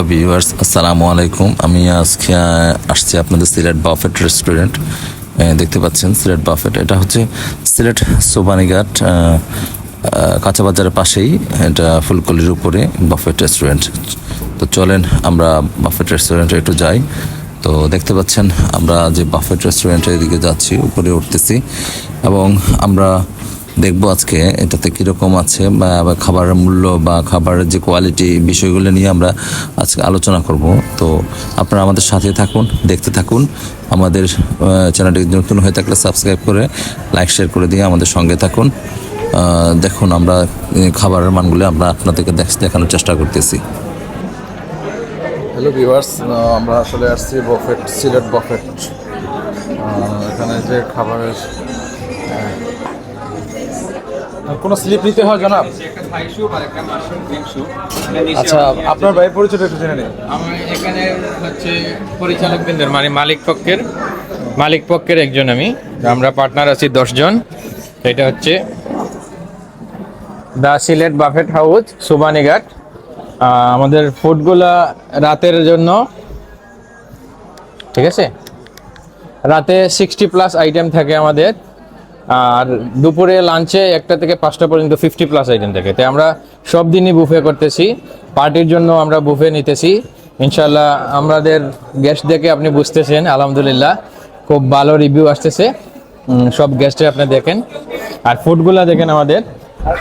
Hello viewers, আসসালামু আলাইকুম। আমি আজকে আসছি আপনাদের সিলেট বাফেট রেস্টুরেন্ট। দেখতে পাচ্ছেন সিলেট বাফেট। এটা হচ্ছে সিলেট সোবানীঘাট কাঁচা বাজারের পাশেই। এটা ফুলকলির উপরে বাফেট রেস্টুরেন্ট। তো চলেন আমরা বাফেট রেস্টুরেন্টে একটু যাই। তো দেখতে পাচ্ছেন আমরা যে বাফেট রেস্টুরেন্টের দিকে যাচ্ছি, উপরে উঠতেছি। এবং আমরা দেখব আজকে এটাতে কীরকম আছে, বা খাবারের মূল্য বা খাবারের যে কোয়ালিটি বিষয়গুলো নিয়ে আমরা আজকে আলোচনা করব। তো আপনারা আমাদের সাথে থাকুন, দেখতে থাকুন। আমাদের চ্যানেলটি নতুন হয়ে থাকলে সাবস্ক্রাইব করে লাইক শেয়ার করে দিয়ে আমাদের সঙ্গে থাকুন। দেখুন আমরা খাবারের মানগুলো আমরা আপনাদেরকে দেখ- দেখানোর চেষ্টা করতেছি। হ্যালো ভিউয়ার্স আমরা আসলে আসছি বফেট সিলেট বফেট এখানে যে খাবারের কোনো স্লিপ নিতে হয়, জনাব? আচ্ছা আপনার ভাই পরিচয়টা একটু জেনে নিন। আমার এখানে হচ্ছে পরিচালক বৃন্দের মানে মালিক পক্ষের মালিক পক্ষের একজন আমি। আমরা পার্টনার আছি দশজন। এটা হচ্ছে the Sylhet buffet house Subanighat আমাদের ফুডগুলা রাতের জন্য, ঠিক আছে? রাতে সিক্সটি প্লাস আইটেম থাকে আমাদের। আর দুপুরে লাঞ্চে একটা থেকে পাঁচটা পর্যন্ত ফিফটি প্লাস আইটেম থাকে। তাই আমরা সব দিনই বুফে করতেছি। পার্টির জন্য আমরা বুফে নিতেছি। ইনশাল্লাহ আমাদের গেস্ট দেখে আপনি বুঝতেছেন, আলহামদুলিল্লাহ। খুব ভালো রিভিউ আসতেছে। সব গেস্টে আপনি দেখেন। আর ফুডগুলা দেখেন আমাদের।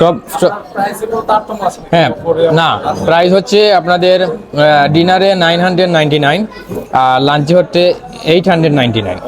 সব হ্যাঁ না প্রাইস হচ্ছে আপনাদের ডিনারে নাইন হান্ড্রেড নাইনটি নাইন আর লাঞ্চে হচ্ছে এইট হান্ড্রেড নাইনটি নাইন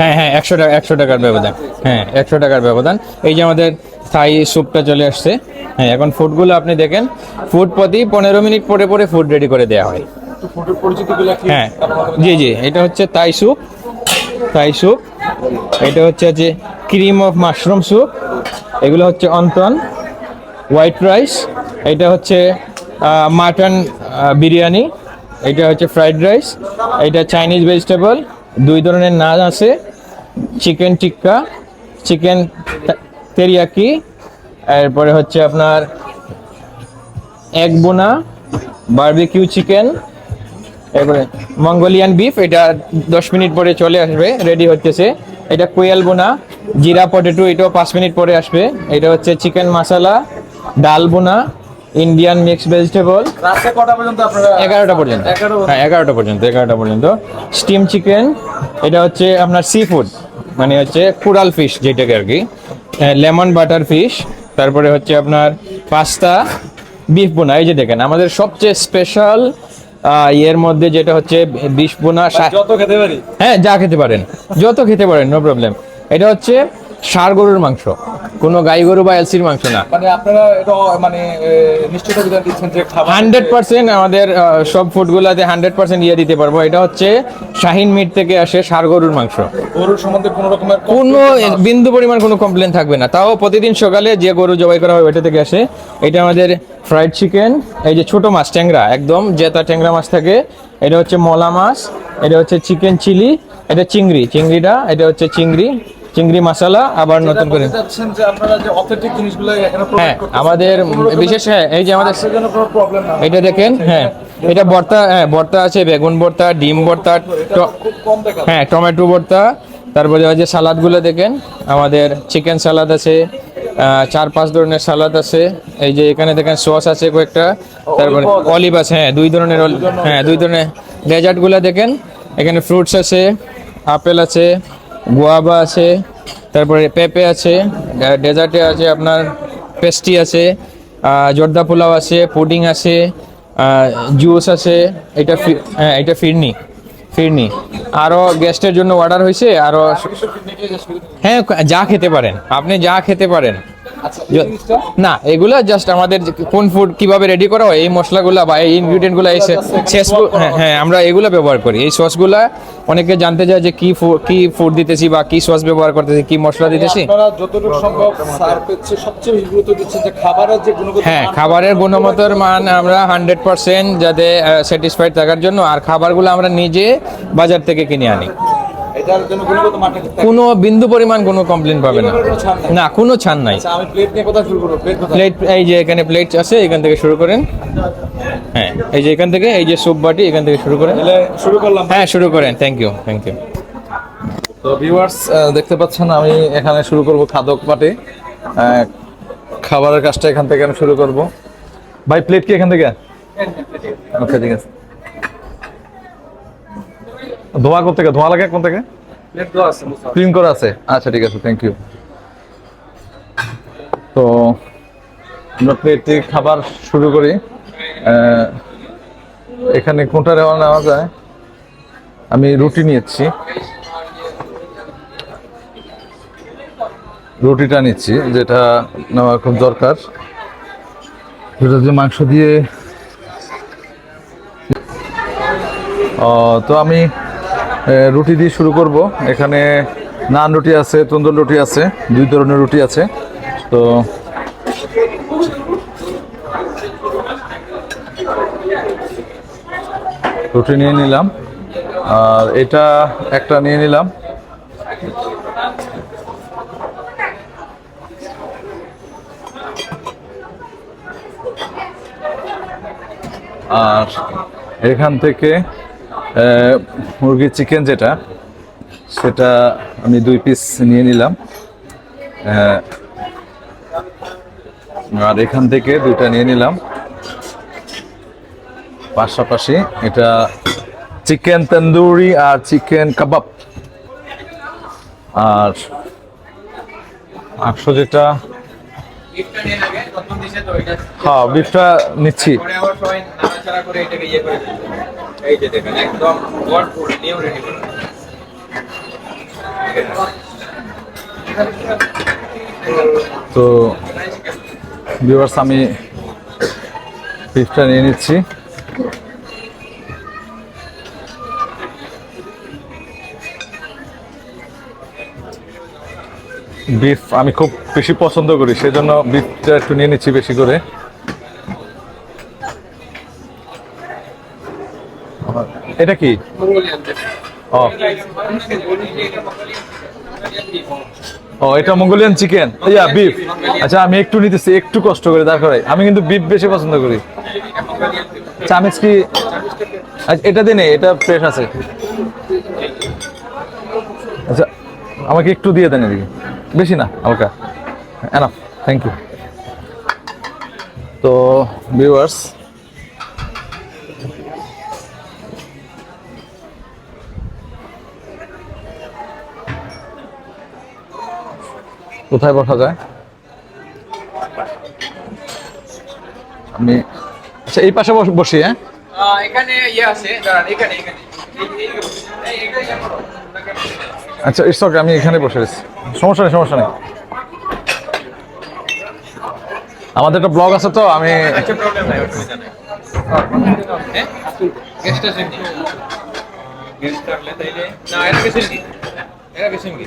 হ্যাঁ হ্যাঁ একশো টাকা একশো টাকার ব্যবধান। হ্যাঁ একশো টাকার ব্যবধান। এই যে আমাদের থাই স্যুপটা চলে আসছে। হ্যাঁ এখন ফুডগুলো আপনি দেখেন ফুড প্রতি পনেরো মিনিট পরে পরে ফুড রেডি করে দেওয়া হয়। হ্যাঁ জি জি এটা হচ্ছে তাই স্যুপ। তাই স্যুপ। এটা হচ্ছে যে ক্রিম অফ মাশরুম স্যুপ এগুলো হচ্ছে অন্তন হোয়াইট রাইস এটা হচ্ছে মাটন বিরিয়ানি, এটা হচ্ছে ফ্রাইড রাইস এটা চাইনিজ ভেজিটেবল দুই ধরনের নান আছে চিকেন টিক্কা চিকেন তেরিয়াকি এরপরে হচ্ছে আপনার এক বোনা বারবিকিউ চিকেন এরপরে মঙ্গোলিয়ান বিফ এটা দশ মিনিট পরে চলে আসবে রেডি হচ্ছে এটা কোয়েল বোনা জিরা পটেটো এটাও পাঁচ মিনিট পরে আসবে। এটা হচ্ছে চিকেন মশলা ডাল বোনা ইন্ডিয়ান মিক্স ভেজিটেবল। এগারোটা পর্যন্ত। হ্যাঁ এগারোটা পর্যন্ত এগারোটা পর্যন্ত। স্টিম চিকেন এটা হচ্ছে আপনার সি ফুড মানে হচ্ছে কুড়াল ফিশ যেটাকে আর কি। লেমন বাটার ফিশ তারপরে হচ্ছে আপনার পাস্তা বিফ বোনা এই যে দেখেন আমাদের সবচেয়ে স্পেশাল ইয়ের মধ্যে যেটা হচ্ছে বিষ বোনা যত খেতে পারি। হ্যাঁ যা খেতে পারেন। যত খেতে পারেন নো প্রবলেম এটা হচ্ছে ষাড় গরুর মাংস। কোনো গাই গরু বা এলসির মাংস না। মানে আপনারা এটা মানে নিশ্চয়তা বিধান দিচ্ছেন যে খাবার হান্ড্রেড পার্সেন্ট আমাদের সব ফুডগুলোতে হান্ড্রেড পার্সেন্ট ইয়ে দিতে পারব। এটা হচ্ছে শাহিন মিট থেকে আসে ষাড় গরুর মাংস। গরুর সম্বন্ধে কোনো রকমের কোনো বিন্দু পরিমাণ কোনো কমপ্লেন থাকবে না। তাও প্রতিদিন সকালে যে গরু জবাই করা হয় ওইটা থেকে আসে। এটা আমাদের ফ্রাইড চিকেন এই যে ছোট মাছ ট্যাংরা একদম জেতা ট্যাংরা মাছ থাকে। এটা হচ্ছে মলা মাছ এটা হচ্ছে চিকেন চিলি এটা চিংড়ি চিংড়িটা এটা হচ্ছে চিংড়ি। চিংড়ি মশলা আবার নতুন করে। হ্যাঁ আমাদের বিশেষ হ্যাঁ এই যে আমাদের এটা দেখেন হ্যাঁ এটা ভর্তা হ্যাঁ ভর্তা আছে বেগুন ভর্তা ডিম ভর্তা। হ্যাঁ টমেটো ভর্তা তারপরে ওই যে সালাদগুলো দেখেন আমাদের চিকেন সালাদ আছে চার পাঁচ ধরনের সালাদ আছে এই যে এখানে দেখেন সস আছে কয়েকটা তারপরে অলিভ আছে হ্যাঁ দুই ধরনের হ্যাঁ দুই ধরনের। ডেজার্টগুলো দেখেন এখানে ফ্রুটস আছে আপেল আছে গোয়াবা আছে তারপরে পেঁপে আছে ডেজার্টে আছে আপনার পেস্টি আছে জর্দা পোলাও আছে পুডিং আছে জুস আছে এটা হ্যাঁ এটা ফিরনি ফিরনি। আরও গেস্টের জন্য অর্ডার হয়েছে আরও হ্যাঁ যা খেতে পারেন আপনি যা খেতে পারেন। আচ্ছা না এগুলো জাস্ট আমাদের যে কোন ফুড কীভাবে রেডি করা হয় এই মশলাগুলা বা এই ইনগ্রিডিয়েন্টগুলো এই শেষ হ্যাঁ আমরা এগুলো ব্যবহার করি। এই সসগুলা অনেকে জানতে চায় যে কি কি ফুড দিতেছি বা কি সস ব্যবহার করতেছি কি মশলা দিতেছি। যতটুকু সম্ভব সবচেয়ে গুরুত্ব দিচ্ছেন যে খাবারের যে গুণগত হ্যাঁ মান, খাবারের গুণমতর মান আমরা হান্ড্রেড পার্সেন্ট যাতে স্যাটিসফাইড থাকার জন্য আর খাবারগুলো আমরা নিজে বাজার থেকে কিনে আনি। এটার জন্য গুণগত মানটা কোনো বিন্দু পরিমাণ কোনো কমপ্লেন পাবে না। না কোনো ছাড় নাই। আচ্ছা আমি প্লেট নিয়ে কোথায় শুরু করব প্লেট প্লেট এই যে এখানে প্লেট আছে এখান থেকে শুরু করেন। হ্যাঁ এই যে এখান থেকে এই যে স্যুপ বাটি এখান থেকে শুরু করেন। শুরু করলাম। হ্যাঁ শুরু করেন। থ্যাংক ইউ থ্যাংক ইউ তো ভিউয়ার্স দেখতে পাচ্ছেন আমি এখানে শুরু করব খাদক পাটে খাবারের কাজটা এখান থেকে আমি শুরু করব। ভাই প্লেট কি এখান থেকে? আচ্ছা ঠিক আছে। ধোয়া কোথা থেকে? ধোয়া লাগে কোন থেকে? ক্লিন করা আছে? আচ্ছা ঠিক আছে থ্যাংক ইউ তো আমরা প্লেটে খাবার শুরু করি। এখানে কোনটা নেওয়া নেওয়া যায়? আমি রুটি নিয়েছি রুটিটা নিচ্ছি যেটা নেওয়া খুব দরকার। যেটা যে মাংস দিয়ে তো আমি রুটি দিয়ে শুরু করব। এখানে নান রুটি আছে, তন্দুর রুটি আছে, দুই ধরনের রুটি আছে। তো রুটি নিয়ে নিলাম। আর এটা একটা নিয়ে নিলাম। আর এখান থেকে মুরগির চিকেন যেটা সেটা আমি দুই পিস নিয়ে নিলাম। আর এখান থেকে দুইটা নিয়ে নিলাম। পাশাপাশি এটা চিকেন তন্দুরি আর চিকেন কাবাব আর মাংস যেটা হ্যাঁ বিফটা নিচ্ছি। তো ভিউয়ার্স আমি বিফটা নিয়ে নিচ্ছি। বিফ আমি খুব বেশি পছন্দ করি, সেজন্য বিফটা একটু নিয়ে নিচ্ছি বেশি করে। এটা কি? ও। এটা মঙ্গোলিয়ান চিকেন। ইয়া বিফ আচ্ছা আমি একটু নিতেছি, একটু কষ্ট করে তারপরে আমি কিন্তু বিফ বেশি পছন্দ করি। চামিচ কি? আচ্ছা এটা দিয়ে নেই এটা ফ্রেশ আছে। আচ্ছা আমাকে একটু দিয়ে দেন এদিকে। বেশি না, হালকা। এনাফ থ্যাংক ইউ তো ভিউয়ার্স কোথায় বসা যায়? আমি আচ্ছা এই পাশে বস- হ্যাঁ? এখানে ইয়ে আছে দাঁড়ান এখানে এখানে। আচ্ছা ইটস ওকে আমি এখানে বসে আছি সমস্যা নেই সমস্যা নেই। আমাদের একটা ব্লগ আছে তো আমি গেস্ট আছে গেস্ট থাকলে তাইলে না এটা গেছেন কি এটা গেছেন কি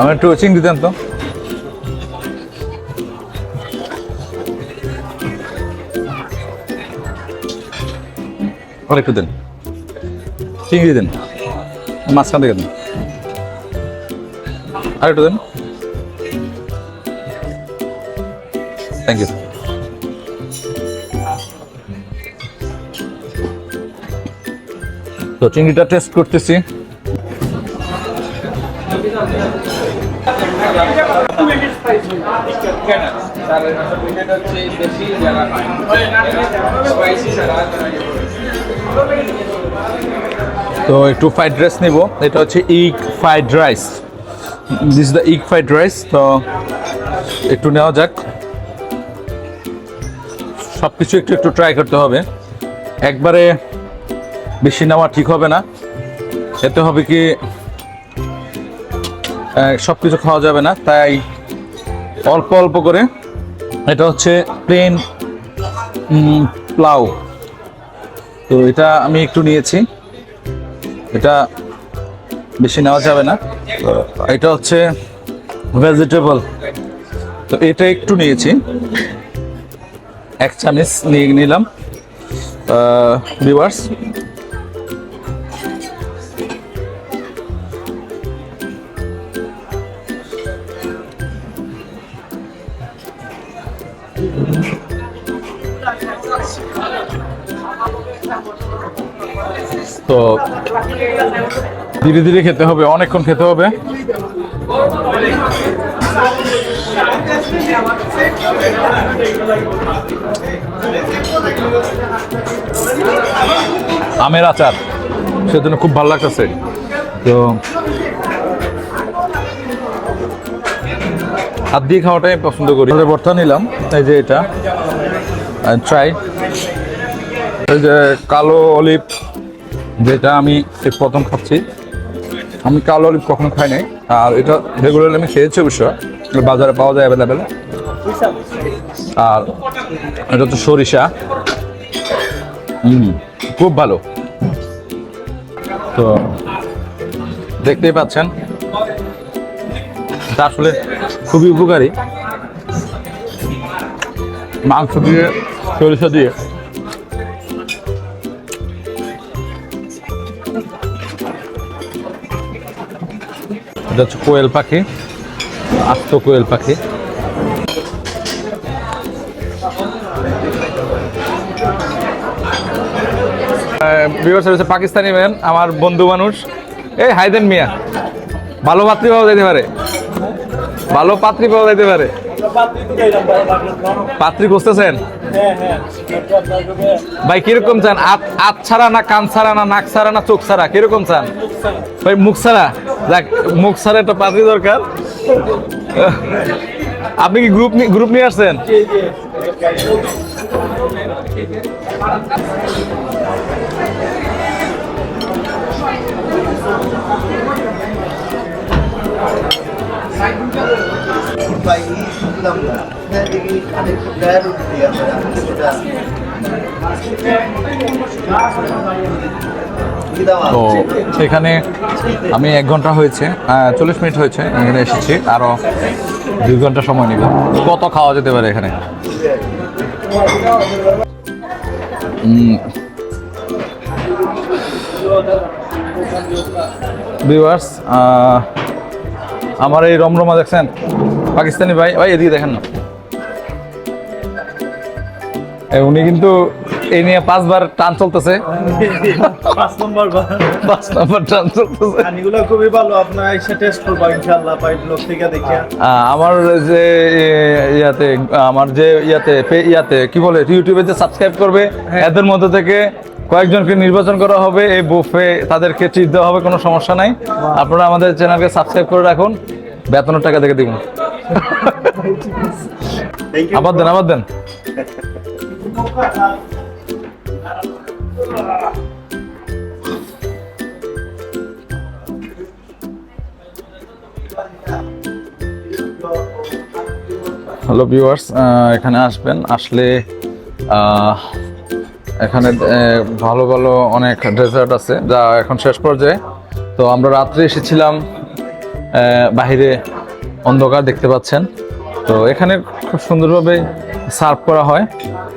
আমার একটু চিংড়ি দেন তো। আর একটু দেন। চিংড়ি দেন। মাঝখান থেকে দেন। আর একটু দেন। থ্যাংক ইউ তো চিংড়িটা টেস্ট করতেছি। তো একটু ফ্রাইড রাইস নিব। এটা হচ্ছে egg fried rice this the egg fried rice তো একটু নেওয়া যাক। সব কিছু একটু একটু ট্রাই করতে হবে। একবারে বেশি নেওয়া ঠিক হবে না। এতে হবে কি সব কিছু খাওয়া যাবে না, তাই অল্প অল্প করে এটা হচ্ছে প্লেন প্লাউ তো এটা আমি একটু নিয়েছি, এটা বেশি নেওয়া যাবে না। এটা হচ্ছে ভেজিটেবল তো এটা একটু নিয়েছি, এক চামচ নিয়ে নিলাম ভিউয়ার্স তো ধীরে ধীরে খেতে হবে, অনেকক্ষণ খেতে হবে। আমের আচার, সেজন্য খুব ভালো লাগতেছে। তো হাত দিয়ে খাওয়াটাই পছন্দ করি। ভর্তা নিলাম, এই যে এটা ট্রাই এই যে কালো অলিভ যেটা আমি প্রথম খাচ্ছি। আমি কালো অলিভ কখনো খাই নাই। আর এটা রেগুলার আমি খেয়েছি অবশ্য। বাজারে পাওয়া যায় অ্যাভেলেবেল আর এটা তো সরিষা। খুব ভালো। তো দেখতেই পাচ্ছেন। এটা আসলে খুবই উপকারী। মাংস দিয়ে, সরিষা দিয়ে। এটা হচ্ছে কোয়েল পাখি, আস্ত কোয়েল পাখি। হচ্ছে পাকিস্তানি ম্যান আমার বন্ধু মানুষ। এই হাইদেন মিয়া। ভালো পাত্রী পাওয়া যেতে পারে। ভালো পাত্রী পাওয়া যেতে পারে। পাত্রী খুঁজতেছেন? ভাই, কীরকম চান? আত ছাড়া না কান ছাড়া না নাক ছাড়া না চোখ ছাড়া? কীরকম চান? ভাই, মুখ ছাড়া? দেখ মুখ ছাড়া একটা পাত্রী দরকার। আপনি কি গ্রুপ গ্রুপ নিয়ে আসছেন? তো এখানে আমি এক ঘণ্টা হয়েছে চল্লিশ মিনিট হয়েছে, এখানে এসেছি, আরও দুই ঘণ্টা সময় নিব। কত খাওয়া যেতে পারে এখানে? ভিউয়ার্স আমার এই রমরমা দেখছেন? পাকিস্তানি ভাই ভাই এদিকে দেখেন না। উনি কিন্তু এই নিয়ে পাঁচবার টান চলতেছে। পাঁচ নম্বর পাঁচ নম্বর টান চলতেছে। পানিগুলো খুবই ভালো আপনার এসে টেস্ট করব ইনশাল্লাহ পাইপ লোক থেকে দেখে। আমার যে ইয়াতে আমার যে ইয়াতে ইয়াতে কি বলে ইউটিউবে যে সাবস্ক্রাইব করবে এদের মধ্যে থেকে কয়েকজনকে নির্বাচন করা হবে এই বুফে তাদেরকে ট্রিট দেওয়া হবে কোনো সমস্যা নাই। আপনারা আমাদের চ্যানেলকে সাবস্ক্রাইব করে রাখুন। বেতনের টাকা থেকে দিব আবার দেন আবার দেন। হ্যালো ভিউয়ার্স এখানে আসবেন। আসলে এখানে ভালো ভালো অনেক ডেজার্ট আছে যা এখন শেষ পর্যায়ে। তো আমরা রাত্রে এসেছিলাম বাহিরে অন্ধকার দেখতে পাচ্ছেন। তো এখানে খুব সুন্দরভাবে সার্ভ করা হয়।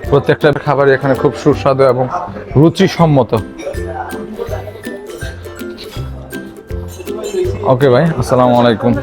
প্রত্যেকটা খাবারই এখানে খুব সুস্বাদু এবং রুচিসম্মত। ওকে ভাই, আসসালামু আলাইকুম।